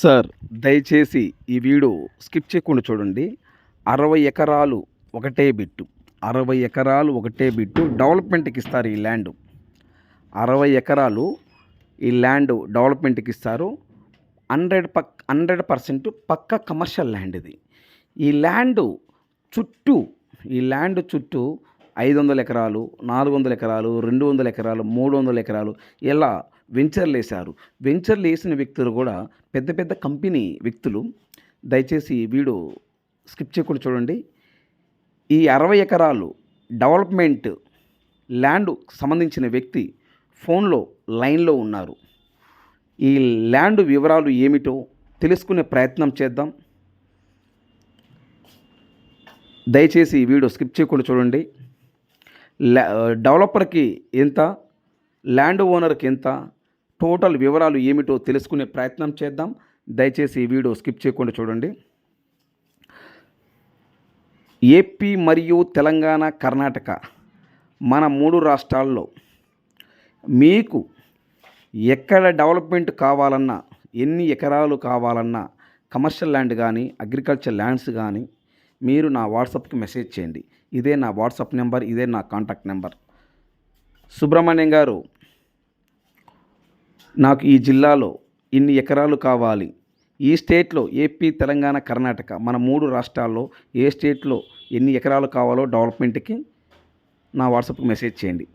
Sir దయచేసి ఈ video skip చేయకుండా చూడండి. అరవై ఎకరాలు ఒకటే బిట్టు. అరవై ఎకరాలు ఒకటే బిట్టు డెవలప్మెంట్కి ఇస్తారు ఈ ల్యాండ్. అరవై ఎకరాలు ఈ ల్యాండ్ డెవలప్మెంట్కి ఇస్తారు. హండ్రెడ్ పక్ హండ్రెడ్ పర్సెంట్ పక్క కమర్షియల్ ల్యాండ్ ఇది. ఈ ల్యాండ్ చుట్టూ ఈ ల్యాండ్ చుట్టూ ఐదు వందల ఎకరాలు నాలుగు వందల ఎకరాలు రెండు వందల ఎకరాలు మూడు వందల ఎకరాలు ఇలా వెంచర్లు వేశారు వెంచర్లు వేసిన వ్యక్తులు కూడా పెద్ద పెద్ద కంపెనీ వ్యక్తులు. దయచేసి ఈ వీడియో స్కిప్ చేయకుండా చూడండి. ఈ అరవై ఎకరాలు డెవలప్మెంట్ ల్యాండ్ సంబంధించిన వ్యక్తి ఫోన్లో లైన్లో ఉన్నారు. ఈ ల్యాండ్ వివరాలు ఏమిటో తెలుసుకునే ప్రయత్నం చేద్దాం. దయచేసి ఈ వీడియో స్కిప్ చేయకుండా చూడండి. ల్యా డెవలపర్కి ఎంత ల్యాండ్ ఓనర్కి ఎంత టోటల్ వివరాలు ఏమిటో తెలుసుకునే ప్రయత్నం చేద్దాం. దయచేసి ఈ వీడియో స్కిప్ చేయకుండా చూడండి. ఏపీ మరియు తెలంగాణ కర్ణాటక మన మూడు రాష్ట్రాల్లో మీకు ఎక్కడ డెవలప్మెంట్ కావాలన్నా ఎన్ని ఎకరాలు కావాలన్నా కమర్షియల్ ల్యాండ్ కానీ అగ్రికల్చర్ ల్యాండ్స్ కానీ మీరు నా వాట్సాప్కి మెసేజ్ చేయండి. ఇదే నా వాట్సాప్ నెంబర్ ఇదే నా కాంటాక్ట్ నెంబర్. సుబ్రహ్మణ్యం గారు నాకు ఈ జిల్లాలో ఇన్ని ఎకరాలు కావాలి. ఈ స్టేట్లో ఏపీ తెలంగాణ కర్ణాటక మన మూడు రాష్ట్రాల్లో ఏ స్టేట్లో ఎన్ని ఎకరాలు కావాలో డెవలప్మెంట్కి నా వాట్సాప్కి మెసేజ్ చేయండి.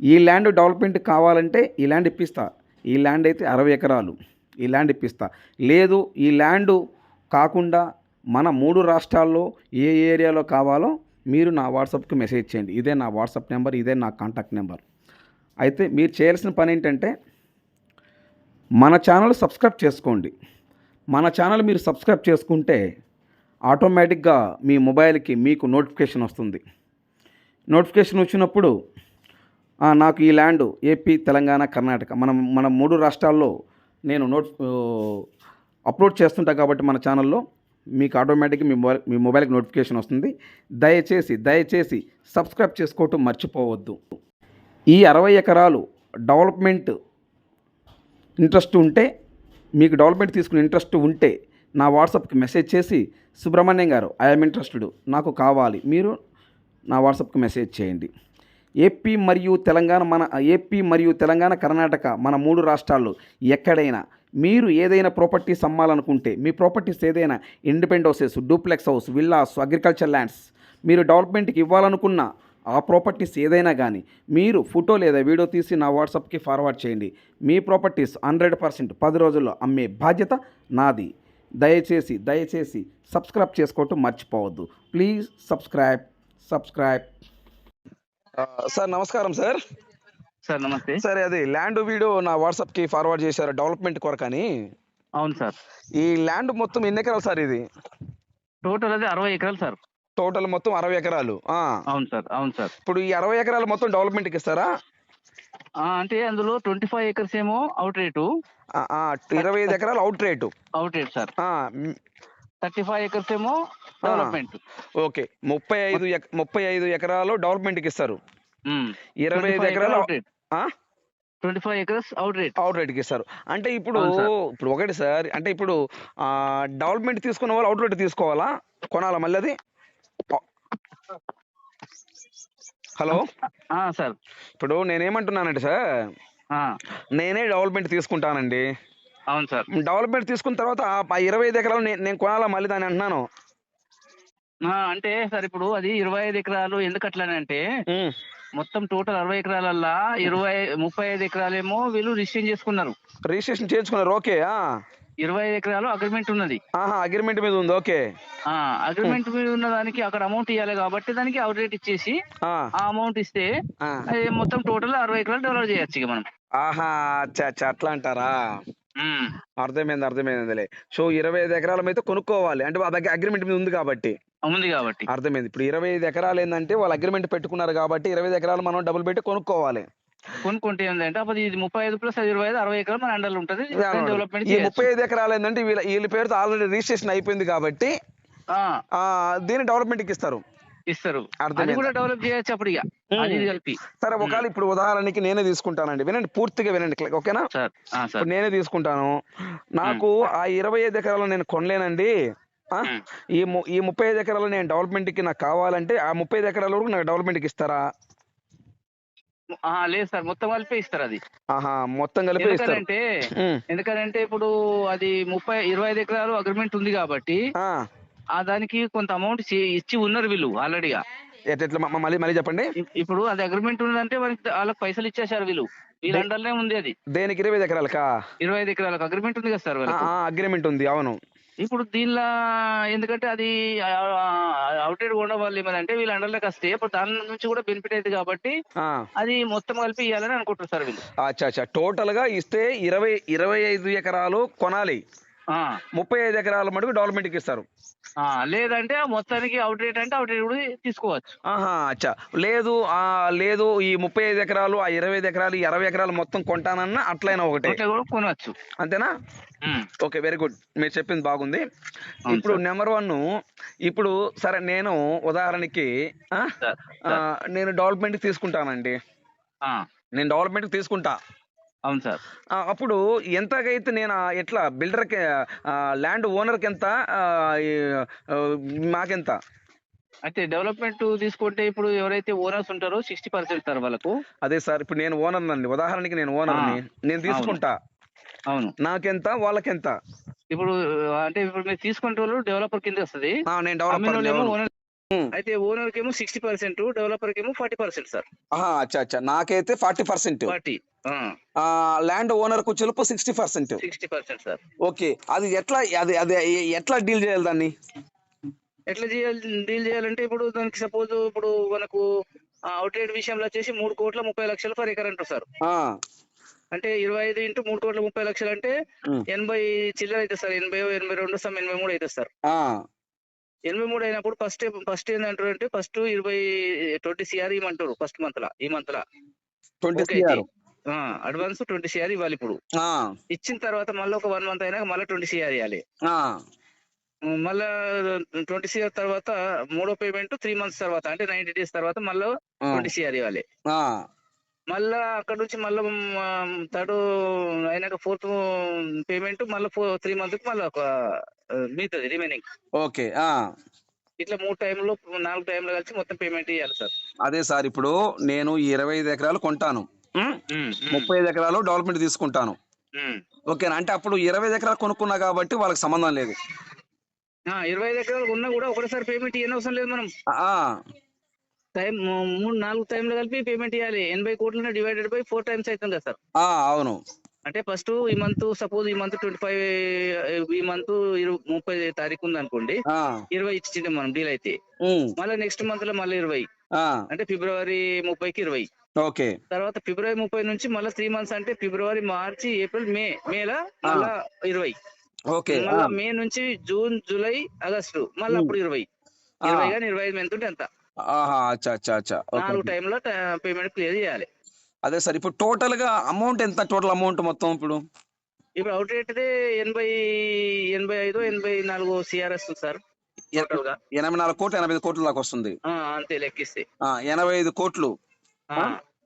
ఈ ల్యాండ్ డెవలప్మెంట్ కావాలంటే ఈ ల్యాండ్ ఇప్పిస్తా. ఈ ల్యాండ్ అయితే అరవై ఎకరాలు. ఈ ల్యాండ్ ఇప్పిస్తా. లేదు ఈ ల్యాండ్ కాకుండా మన మూడు రాష్ట్రాల్లో ఏ ఏరియాలో కావాలో మీరు నా వాట్సాప్కి మెసేజ్ చేయండి. ఇదే నా వాట్సాప్ నెంబర్ ఇదే నా కాంటాక్ట్ నెంబర్. అయితే మీరు చేయాల్సిన పని ఏంటంటే మన ఛానల్ సబ్స్క్రైబ్ చేసుకోండి. మన ఛానల్ మీరు సబ్స్క్రైబ్ చేసుకుంటే ఆటోమేటిక్గా మీ మొబైల్కి మీకు నోటిఫికేషన్ వస్తుంది. నోటిఫికేషన్ వచ్చినప్పుడు నాకు ఈ ల్యాండ్ ఏపీ తెలంగాణ కర్ణాటక మనం మన మూడు రాష్ట్రాల్లో నేను నోట్ అప్లోడ్ చేస్తుంటా కాబట్టి మన ఛానల్లో మీకు ఆటోమేటిక్గా మీ మొబైల్ మీ మొబైల్కి నోటిఫికేషన్ వస్తుంది. దయచేసి దయచేసి సబ్స్క్రైబ్ చేసుకోవటం మర్చిపోవద్దు. ఈ అరవై ఎకరాలు డెవలప్మెంట్ ఇంట్రెస్ట్ ఉంటే మీకు డెవలప్మెంట్ తీసుకునే ఇంట్రెస్ట్ ఉంటే నా వాట్సాప్కి మెసేజ్ చేసి సుబ్రహ్మణ్యం గారు ఐఎమ్ ఇంట్రెస్టెడ్ నాకు కావాలి. మీరు నా వాట్సాప్కి మెసేజ్ చేయండి. ఏపీ మరియు తెలంగాణ మన ఏపీ మరియు తెలంగాణ కర్ణాటక మన మూడు రాష్ట్రాల్లో ఎక్కడైనా మీరు ఏదైనా ప్రాపర్టీస్ అమ్మాలనుకుంటే మీ ప్రాపర్టీస్ ఏదైనా independent houses duplex house villas agriculture lands మీరు డెవలప్మెంట్కి ఇవ్వాలనుకున్న ఆ ప్రాపర్టీస్ ఏదైనా కానీ మీరు ఫోటో లేదా వీడియో తీసి నా వాట్సాప్కి ఫార్వర్డ్ చేయండి. మీ ప్రాపర్టీస్ హండ్రెడ్ పర్సెంట్ పది రోజుల్లో అమ్మే బాధ్యత నాది. దయచేసి దయచేసి సబ్స్క్రైబ్ చేసుకోవటం మర్చిపోవద్దు. Please subscribe subscribe. సార్ నమస్కారం సార్. సార్ నమస్తే. సార్ అది ల్యాండ్ వీడియో నా వాట్సాప్కి ఫార్వర్డ్ చేశారు డెవలప్మెంట్ కొరకని. అవును సార్. ఈ ల్యాండ్ మొత్తం ఎన్ని ఎకరాలు సార్ ఇది? టోటల్ అది అరవై ఎకరాలు సార్. టోటల్ మొత్తం అరవై ఎకరాలు. ఆ. అవును సార్ అవును సార్. ఇప్పుడు ఈ అరవై ఎకరాలు మొత్తం డెవలప్మెంట్కి ఇస్తారా? ఆ, అంటే అందులో ట్వంటీ ఫైవ్ ఎకర్స్ ఏమో అవుట్ రేటు. ఇరవై ఐదు ఎకరాలు out rate. Out rate sir. Thirty five acres ఏమో డెవలప్మెంట్. ఓకే. ముప్పై ఐదు ముప్పై ఐదు ఎకరాలు డెవలప్మెంట్కి ఇస్తారు. ఇరవై ఐదు ఎకరాలు twenty five acres out rate. Out రేట్కి ఇస్తారు. అంటే ఇప్పుడు. ఇప్పుడు ఒకటి సార్ అంటే ఇప్పుడు డెవలప్మెంట్ తీసుకున్న వాళ్ళు అవుట్ రేట్ తీసుకోవాలా? కొనాలా మళ్ళీ అది? హలో? సార్. ఇప్పుడు నేనేమంటున్నానంటే సార్ నేనే డెవలప్మెంట్ తీసుకుంటానండి. అవును సార్. డెవలప్మెంట్ తీసుకున్న తర్వాత ఆ- ఇరవై ఐదు ఎకరాలు నేను కొనాలా మళ్ళీ దాన్ని అంటున్నాను? అంటే సార్ ఇప్పుడు అది ఇరవై ఐదు ఎకరాలు ఎందుకు అట్లానంటే మొత్తం టోటల్ అరవై ఎకరాలల్లా ఇరవై ముప్పై ఐదు ఎకరాలేమో వీళ్ళు రిజిస్ట్రేషన్ చేసుకున్నారు. రిజిస్ట్రేషన్ చేయించుకున్నారు ఓకే. ఇరవై ఎకరాలు అగ్రిమెంట్ ఉన్నది. ఆహా అగ్రిమెంట్ మీద ఉంది ఓకే. ఆ అగ్రిమెంట్ మీద ఉన్న దానికి అక్కడ అమౌంట్ ఇవ్వాలి కాబట్టి దానికి అవుట్ రేట్ ఇచ్చేసి ఆ, అమౌంట్ ఇస్తే. అది మొత్తం టోటల్ అరవై ఎకరాలు డెవలప్ చేయొచ్చు ఇక మనం. ఆహా అచ్చా అచ్చా అట్లా అంటారా? అర్థమైంది అర్థమైందిలే సో ఇరవై ఐదు ఎకరాల అయితే కొనుక్కోవాలి. అంటే అగ్రిమెంట్ మీద ఉంది కాబట్టి. ఉంది కాబట్టి. అర్థమైంది. ఇప్పుడు ఇరవై ఐదు ఎకరాలు ఏంటంటే వాళ్ళు అగ్రిమెంట్ పెట్టుకున్నారు కాబట్టి ఇరవై ఐదు ఎకరాలు మనం డబ్బులు పెట్టి కొనుక్కోవాలి. కొనుక్కుంటే ఏంటంటే అప్పుడు ఇది ముప్పై ఐదు ప్లస్ ఇరవై ఐదు అరవై ఎకరాలు మన అండర్లో ఉంటుంది. డెవలప్మెంట్ ఈ ముప్పై ఐదు ఎకరాలు ఏంటంటే వీళ్ళ వీళ్ళ పేరుతో ఆల్రెడీ రిజిస్ట్రేషన్ అయిపోయింది కాబట్టి ఆ, దీన్ని డెవలప్మెంట్కి ఇస్తారు. ఇస్తారు. అది. కూడా డెవలప్ చేయొచ్చు అప్పుడు ఇక. అది కలిపి. సరే ఒకవేళ ఇప్పుడు ఉదాహరణకి నేనే తీసుకుంటానండి. వినండి పూర్తిగా వినండి క్లిక్ ఓకేనా? సార్ ఆ, సార్. ఇప్పుడు నేనే తీసుకుంటాను. నాకు ఆ ఇరవై ఐదు ఎకరాలు నేను కొనలేనండి. ఈ ఈ ముప్పై ఐదు ఎకరాలు నేను డెవలప్మెంట్కి నాకు కావాలంటే ఆ ముప్పై ఐదు ఎకరాల వరకు నాకు డెవలప్మెంట్కి ఇస్తారా? లేదు సార్ మొత్తం కలిపి ఇస్తారు అది. ఆహా మొత్తం కలిపి ఇస్తారు. ఎందుకంటే. ఎందుకంటే ఇప్పుడు అది ముప్పై ఇరవై ఐదు ఎకరాలు అగ్రిమెంట్ ఉంది కాబట్టి ఆ, ఆ దానికి కొంత అమౌంట్ ఇచ్చి ఉన్నారు వీళ్ళు ఆల్రెడీగా ఎట్లా ఎట్లా మ- మళ్ళీ మళ్ళీ చెప్పండి. ఇప్- ఇప్పుడు అది అగ్రిమెంట్ ఉందంటే వాళ్ళకి వాళ్ళకి పైసలు ఇచ్చేసారు వీళ్ళు. వీళ్ళ అండర్నే ఉంది అది. దేనికి ఇరవై ఐదు ఎకరాలకా? ఇరవై ఐదు ఎకరాలకు అగ్రిమెంట్ ఉంది కదా సార్ వాళ్ళకి? అగ్రిమెంట్ ఉంది అవును. ఇప్పుడు దీనిలో ఎందుకంటే అది అవుటెడ్ ఉండడం వల్ల ఏమంటే వీళ్ళ అండర్లోకి వస్తే ఇప్పుడు దాని నుంచి కూడా బెనిఫిట్ అవుతుంది కాబట్టి అది మొత్తం కలిపి ఇవ్వాలని అనుకుంటారు సార్ వీళ్ళు. అచ్చా అచ్చా. టోటల్గా ఇస్తే ఇరవై ఇరవై ఐదు ఎకరాలు కొనాలి. ముప్పై ఐదు ఎకరాల మటుకు డెవలప్మెంట్కి ఇస్తారు. లేదంటే మొత్తానికి అవుట్ రేట్ అంటే అవుట్ రేట్ కూడా తీసుకోవచ్చు. ఆహా అచ్చా. లేదు ఆ లేదు ఈ ముప్పై ఐదు ఎకరాలు ఆ ఇరవై ఐదు ఎకరాలు ఈ అరవై ఎకరాలు మొత్తం కొంటానన్నా అట్లయినా ఒకటే. కూడా కొనవచ్చు అంతేనా? ఓకే వెరీ గుడ్ మీరు చెప్పింది బాగుంది. ఇప్పుడు. నెంబర్ వన్ ఇప్పుడు సరే నేను ఉదాహరణకి. నేను డెవలప్మెంట్ తీసుకుంటానండి. నేను డెవలప్మెంట్ తీసుకుంటా. అవును సార్. అప్పుడు ఎంతకైతే నేను ఎట్లా బిల్డర్కి ల్యాండ్ ఓనర్కి ఎంత మాకెంత? అయితే డెవలప్మెంట్ తీసుకుంటే ఇప్పుడు ఎవరైతే ఓనర్స్ ఉంటారో సిక్స్టీ పర్సెంట్ సార్ వాళ్ళకు. అదే సార్ ఇప్పుడు నేను ఓనర్ అండి ఉదాహరణకి నేను ఓనర్ని. నేను తీసుకుంటా. అవును. నాకెంత వాళ్ళకెంత? ఇప్పుడు అంటే ఇప్పుడు మీరు తీసుకుంటే వాళ్ళు డెవలపర్ కింద వస్తుంది. నేను డెవలపర్ ఓనర్. అయితే ఓనర్ కేమో సిక్స్టీ పర్సెంట్ డెవలపర్ కేమో ఫార్టీ పర్సెంట్ సార్. అచ్చా అచ్చా. నాకైతే ఫార్టీ పర్సెంట్. ఫార్టీ. ల్యాండ్ ఓనర్కు చెలుపు sixty percent sixty percent sir okay. అది ఎట్లా అది అది ఎట్లా డీల్ చేయాలి దాన్ని? ఎట్లా చేయాలి డీల్ చేయాలంటే ఇప్పుడు దానికి సపోజ్ ఇప్పుడు మనకు అవుట్ రేట్ విషయంలో వచ్చేసి మూడు కోట్ల ముప్పై లక్షలు ఫర్ ఎకర్ అంటారు సార్ అంటే ఇరవై ఐదు ఇంటూ మూడు కోట్ల ముప్పై లక్షలు అంటే. ఎనభై చిల్లర అవుతుంది సార్ ఎనభై ఎనభై రెండు సమ్ ఎనభై మూడు అవుతుంది సార్ ఎనభై మూడు అయినప్పుడు ఫస్ట్ ఫస్ట్ ఏంటంటారు అంటే ఫస్ట్ ఇరవై ట్వంటీ సిఆర్ ఇవ్వమంటారు ఫస్ట్ మంత్ లా ఈ మంత్ లా. అడ్వాన్స్ ట్వంటీ సిఆర్ ఇవ్వాలి ఇప్పుడు. ఇచ్చిన తర్వాత మళ్ళీ ఒక వన్ మంత్ అయినాక మళ్ళీ ట్వంటీ సిఆర్ ఇవ్వాలి. మళ్ళా ట్వంటీ సిఆర్ తర్వాత మూడో పేమెంట్ త్రీ మంత్స్ తర్వాత అంటే నైన్టీ డేస్ తర్వాత మళ్ళీ ట్వంటీ సిఆర్ ఇవ్వాలి. మళ్ళా అక్కడ నుంచి మళ్ళీ థర్డ్ అయినాక ఫోర్త్ పేమెంట్ మళ్ళీ త్రీ మంత్ మళ్ళీ ఒక మిగతాది రిమైనింగ్ ఓకే. ఇట్లా మూడు టైంలో నాలుగు టైంలో కలిసి మొత్తం పేమెంట్ ఇవ్వాలి సార్. అదే సార్ ఇప్పుడు నేను ఇరవై ఐదు ఎకరాలు కొంటాను. ముప్పై ఐదు ఎకరాలు డెవలప్మెంట్ తీసుకుంటాను. ఓకేనా? అంటే అప్పుడు ఇరవై ఎకరాలు కొనుక్కున్నా కాబట్టి వాళ్ళకి సంబంధం లేదు. ఇరవై ఐదు ఎకరాలు ఉన్నా కూడా ఒకటేసారి పేమెంట్ ఇవ్వని అవసరం లేదు మనం. ఆ, టైం మూడు నాలుగు టైంలో కలిపి పేమెంట్ ఇవ్వాలి ఎనభై కోట్లను డివైడెడ్ బై ఫోర్ టైమ్స్ అవుతుంది కదా సార్. అవును. అంటే ఫస్ట్ ఈ మంత్ సపోజ్ ఈ మంత్ ట్వంటీ ఫైవ్ ఈ మంత్ ముప్పై తారీఖు ఉంది అనుకోండి ఇరవై ఇచ్చిండే మనం డీల్ అయితే. మళ్ళీ నెక్స్ట్ మంత్లో మళ్ళీ ఇరవై. అంటే ఫిబ్రవరి ముప్పైకి ఇరవై. ఓకే. తర్వాత ఫిబ్రవరి ముప్పై నుంచి మళ్ళీ త్రీ మంత్స్ అంటే ఫిబ్రవరి మార్చి ఏప్రిల్ మే మేలా మళ్ళా ఇరవై. ఓకే. మళ్ళా మే నుంచి జూన్ జూలై ఆగస్టు మళ్ళీ. అప్పుడు ఇరవై. ఇరవై కానీ ఇరవై ఐదు ఎంత ఉంటే ఎంత ఆహా అచ్చా అచ్చా అచ్చా. ఓకే నాలుగు టైంలో పేమెంట్ క్లియర్ చేయాలి. అదే సార్ ఇప్పుడు టోటల్గా అమౌంట్ ఎంత టోటల్ అమౌంట్ మొత్తం ఇప్పుడు? ఇప్పుడు అవుట్ రేట్ ఎనభై ఎనభై ఐదు ఎనభై నాలుగు సిఆర్ వస్తుంది సార్ ఎనభై నాలుగు కోట్లు ఎనభై ఐదు కోట్ల దాకా వస్తుంది. అంతే లెక్కిస్తే. ఎనభై ఐదు కోట్లు.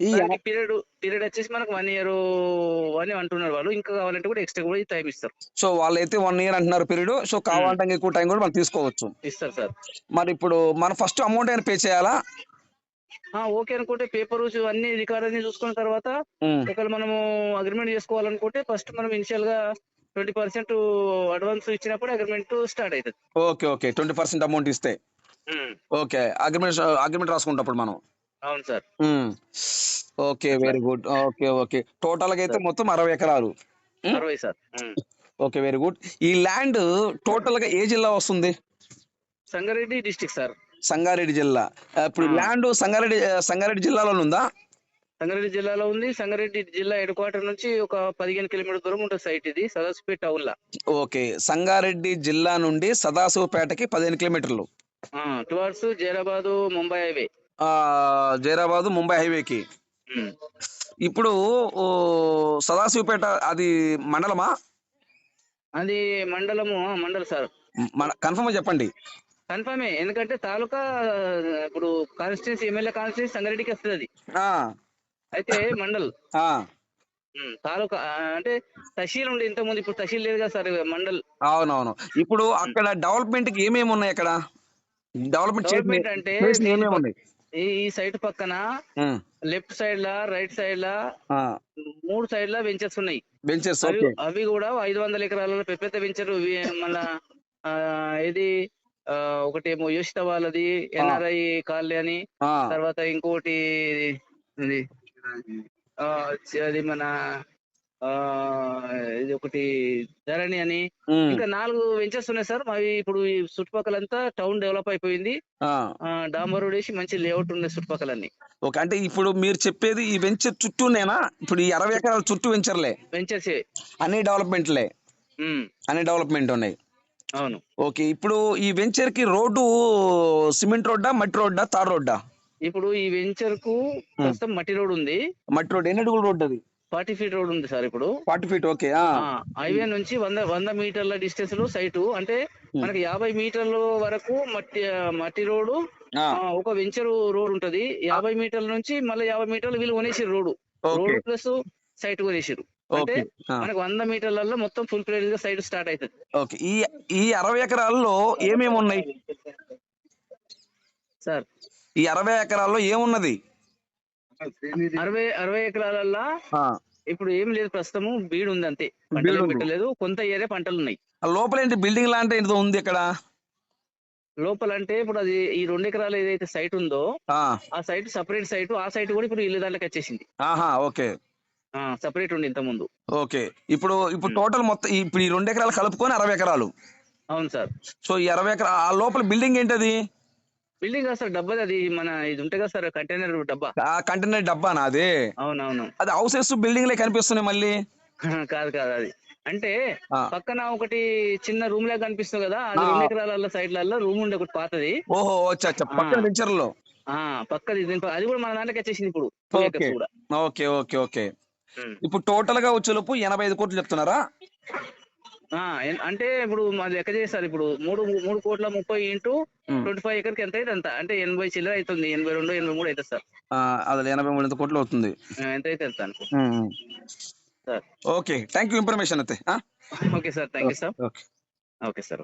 ఈ పీరియడ్ పీరియడ్ వచ్చేసి మనకు వన్ ఇయర్ అని అంటున్నారు వాళ్ళు. ఇంకా కావాలంటే కూడా ఎక్స్ట్రా కూడా టైం ఇస్తారు. సో వాళ్ళైతే వన్ ఇయర్ అంటున్నారు పీరియడ్. సో కావాలంటే ఎక్కువ టైం కూడా మనం తీసుకోవచ్చు. ఇస్తారు సార్. మరి ఇప్పుడు మనం ఫస్ట్ అమౌంట్ అయినా పే చేయాలా? ఓకే అనుకుంటే పేపర్ అన్ని రికార్డ్ అన్ని చూసుకున్న తర్వాత ఒకవేళ మనము అగ్రిమెంట్ చేసుకోవాలనుకుంటే ఫస్ట్ మనం ఇనిషియల్గా ట్వంటీ పర్సెంట్ అడ్వాన్స్ ఇచ్చినప్పుడు అగ్రిమెంట్ స్టార్ట్ అవుతుంది. Okay okay. Twenty percent amount ఇస్తే. ఓకే. అగ్రిమెంట్ అగ్రిమెంట్ రాసుకుంటప్పుడు మనం. అవును sir. Okay very good. Okay okay. టోటల్గా అయితే మొత్తం అరవై ఎకరాలు. అరవై సార్. Okay very good. ఈ ల్యాండ్ టోటల్గా ఏ జిల్లా వస్తుంది? Sangareddy district sir. సంగారెడ్డి జిల్లా. ఇప్పుడు. ల్యాండ్ సంగారెడ్డి సంగారెడ్డి జిల్లాలో ఉందా? సంగారెడ్డి జిల్లాలో ఉంది. సంగారెడ్డి జిల్లా హెడ్ క్వార్టర్ నుంచి ఒక పదిహేను కిలోమీటర్ దూరం ఉంటుంది సైట్ ఇది సదాసిపేట టౌన్ లా ఓకే. సంగారెడ్డి జిల్లా నుండి సదాశివపేటకి పదిహేను కిలోమీటర్లు. Towards Zaheerabad Mumbai highway. Zaheerabad Mumbai హైవేకి. ఇప్పుడు సదాశివపేట అది మండలమా? అది మండలము మండల్ సార్. కన్ఫర్మ్ చెప్పండి. కన్ఫర్మే ఎందుకంటే తాలూకా ఇప్పుడు కాన్స్టిట్యూన్సీ ఎమ్మెల్యే కాన్స్టిట్యూన్సీ సంగారెడ్డికి వస్తుంది అది. అయితే మండల్. తాలూకా అంటే తహసీల్ ఉండే ఇంత ముందు ఇప్పుడు తహసీల్ లేదు కదా సార్ మండల్. అవునవును. ఇప్పుడు అక్కడ డెవలప్మెంట్కి ఏమేమి ఉన్నాయి అక్కడ? డెవలప్మెంట్ డెవలప్మెంట్ అంటే ఏమేమి ఉన్నాయి ఈ సైట్ పక్కన లెఫ్ట్ సైడ్ లా రైట్ సైడ్ లా మూడు సైడ్ లా వెంచర్స్ ఉన్నాయి. బెంచెస్ అవి కూడా ఐదు వందల ఎకరాలలో పెద్ద పెద్ద వెంచర్ మళ్ళా ఆ, ఇది ఆ, ఒకటేమో యోషిత వాళ్ళది ఎన్ఆర్ఐ కాలనీ అని తర్వాత ఇంకోటి అది మన ఇది ఒకటి ధరణి అని. ఇంకా నాలుగు వెంచర్స్ ఉన్నాయి సార్. అవి ఇప్పుడు ఈ చుట్టుపక్కలంతా టౌన్ డెవలప్ అయిపోయింది. డాంబర్ రోడ్ వేసి మంచి లేఅవుట్ ఉన్నాయి చుట్టుపక్కలన్నీ. ఓకే అంటే ఇప్పుడు మీరు చెప్పేది ఈ వెంచర్ చుట్టూనేనా ఇప్పుడు ఈ అరవై ఎకరాల చుట్టూ వెంచర్లే. వెంచర్స్. అన్ని డెవలప్మెంట్లే. అన్ని డెవలప్మెంట్ ఉన్నాయి. అవును. ఓకే ఇప్పుడు ఈ వెంచర్కి రోడ్డు సిమెంట్ రోడ్డా మట్టి రోడ్డా తార్ రోడ్డా? ఇప్పుడు ఈ వెంచర్కు ప్రస్తుతం మట్టి రోడ్ ఉంది. మట్టి రోడ్ ఎన్ని అడుగుల రోడ్ అది? ఫార్టీ ఫీట్ రోడ్ ఉంది సార్ ఇప్పుడు. ఫార్టీ ఫీట్ ఓకే హైవే నుంచి వంద వంద మీటర్ల డిస్టెన్స్లో సైటు. అంటే మనకి యాభై మీటర్ల వరకు మట్టి మట్టి రోడ్డు ఒక వెంచర్ రోడ్ ఉంటది. యాభై మీటర్ల నుంచి మళ్ళీ యాభై మీటర్లు వీళ్ళు కొనేసారు రోడ్డు. రోడ్ ప్లస్ సైట్ కొనేసారు అంటే మనకు వంద మీటర్లలో మొత్తం ఫుల్ ప్లేజ్గా సైట్ స్టార్ట్ అవుతుంది ఓకే ఈ ఈ అరవై ఎకరాల్లో ఏమేమి ఉన్నాయి సార్. ఈ అరవై ఎకరాల్లో ఏమున్నది? అరవై అరవై ఎకరాలల్లో ఇప్పుడు ఏం లేదు ప్రస్తుతము బీడు ఉంది అంతే. పంటలు. పెట్టలేదు కొంత ఏరియా పంటలు ఉన్నాయి లోపల ఏంటి బిల్డింగ్ లాంటి ఏదో ఉంది ఇక్కడ లోపల అంటే ఇప్పుడు అది ఈ రెండు ఎకరాలు ఏదైతే సైట్ ఉందో ఆ, సైట్ సపరేట్ సైట్ ఆ సైట్ కూడా ఇప్పుడు ఇల్లు దాంట్లోకి వచ్చేసింది. ఆహా ఓకే. సపరేట్ ఉండి ఇంత ముందు ఓకే. ఇప్పుడు ఇప్పుడు టోటల్ మొత్తం ఇప్పుడు ఈ రెండు ఎకరాలు కలుపుకొని అరవై ఎకరాలు. అవును సార్. సో ఈ అరవై ఎకరా ఆ లోపల బిల్డింగ్ ఏంటది? బిల్డింగ్ కాదు సార్ డబ్బా అది మన ఇది ఉంటే కదా సార్ కంటైనర్ డబ్బా ఆ కంటైనర్ డబ్బానా అది అవునవును అది హౌసెస్ బిల్డింగ్ లే కనిపిస్తున్నాయి మళ్ళీ కాదు కాదు అది అంటే. పక్కన ఒకటి చిన్న రూమ్ లాగా కనిపిస్తుంది కదా అది. రెండు ఎకరాల సైడ్లలో రూమ్ ఉండే ఒకటి పాతది ఓహో వచ్చా అచ్చా పక్కన ఆ. వెంచర్లో ఆ పక్కది అది కూడా మన దాంట్లోకి వచ్చేసింది ఇప్పుడు ఓకే. Okay okay. ఇప్పుడు టోటల్గా వచ్చేలోపు ఎనభై ఐదు కోట్లు చెప్తున్నారా అంటే ఇప్పుడు మాది లెక్క చేస్తారు. ఇప్పుడు మూడు మూడు కోట్ల ముప్పై ఇంటూ. ట్వంటీ ఫైవ్ ఎకర్కి ఎంత అయితే అంత అంటే ఎనభై చిల్లర అవుతుంది ఎనభై రెండు ఎనభై మూడు అవుతుంది సార్. అది ఎనభై మూడు కోట్లు అవుతుంది? ఎంత అయితే ఎంత. Sir. Okay thank you information అయితే? Okay sir thank you sir. Okay okay. Sir